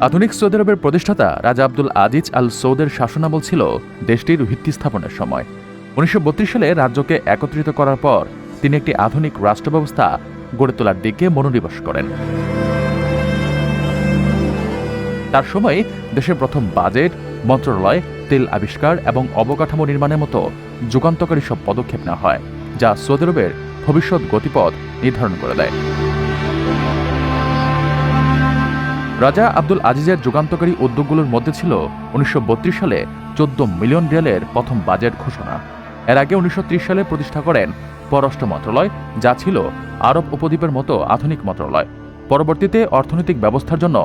আধুনিক সৌদি আরবের প্রতিষ্ঠাতা রাজা আব্দুল আজিজ আল সৌদের শাসনামল ছিল দেশটির ভিত্তি স্থাপনের সময়। উনিশশো বত্রিশ সালে রাজ্যকে একত্রিত করার পর তিনি একটি আধুনিক রাষ্ট্র ব্যবস্থা গড়ে তোলার দিকে মনোনিবেশ করেন। তার সময়ে দেশের প্রথম বাজেট, মন্ত্রণালয়, তেল আবিষ্কার এবং অবকাঠামো নির্মাণের মতো যুগান্তকারী সব পদক্ষেপ নেওয়া হয়, যা সৌদি আরবের ভবিষ্যৎ গতিপথ নির্ধারণ করে দেয়। রাজা আব্দুল আজিজের যুগান্তকারী উদ্যোগগুলোর মধ্যে ছিল উনিশশো বত্রিশ সালে চোদ্দ মিলিয়ন রিয়ালের প্রথম বাজেট ঘোষণা। এর আগে উনিশশো ত্রিশ সালে প্রতিষ্ঠা করেন পররাষ্ট্র মন্ত্রণালয়, যা ছিল আরব উপদ্বীপের মতো আধুনিক মন্ত্রণালয়। পরবর্তীতে অর্থনৈতিক ব্যবস্থার জন্য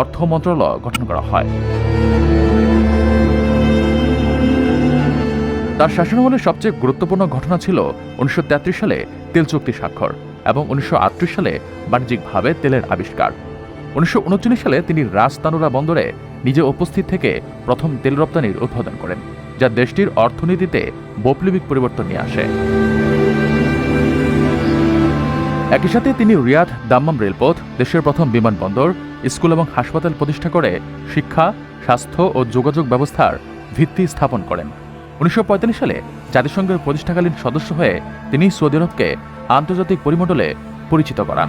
অর্থ মন্ত্রণালয় গঠন করা হয়। তার শাসনামলের সবচেয়ে গুরুত্বপূর্ণ ঘটনা ছিল উনিশশো তেত্রিশ সালে তেল চুক্তি স্বাক্ষর এবং উনিশশো আটত্রিশ সালে বাণিজ্যিকভাবে তেলের আবিষ্কার। উনিশশো উনচল্লিশ সালে তিনি রাজতানুরা বন্দরে নিজে উপস্থিত থেকে প্রথম তেল রপ্তানির উদ্বোধন করেন, যা দেশটির অর্থনীতিতে বৈপ্লবিক পরিবর্তন নিয়ে আসে। একই সাথে তিনি রিয়াদ দাম্মাম রেলপথ, দেশের প্রথম বিমানবন্দর, স্কুল এবং হাসপাতাল প্রতিষ্ঠা করে শিক্ষা, স্বাস্থ্য ও যোগাযোগ ব্যবস্থার ভিত্তি স্থাপন করেন। উনিশশো পঁয়তাল্লিশ সালে জাতিসংঘের প্রতিষ্ঠাকালীন সদস্য হয়ে তিনি সৌদি আরবকে আন্তর্জাতিক পরিমণ্ডলে পরিচিত করান।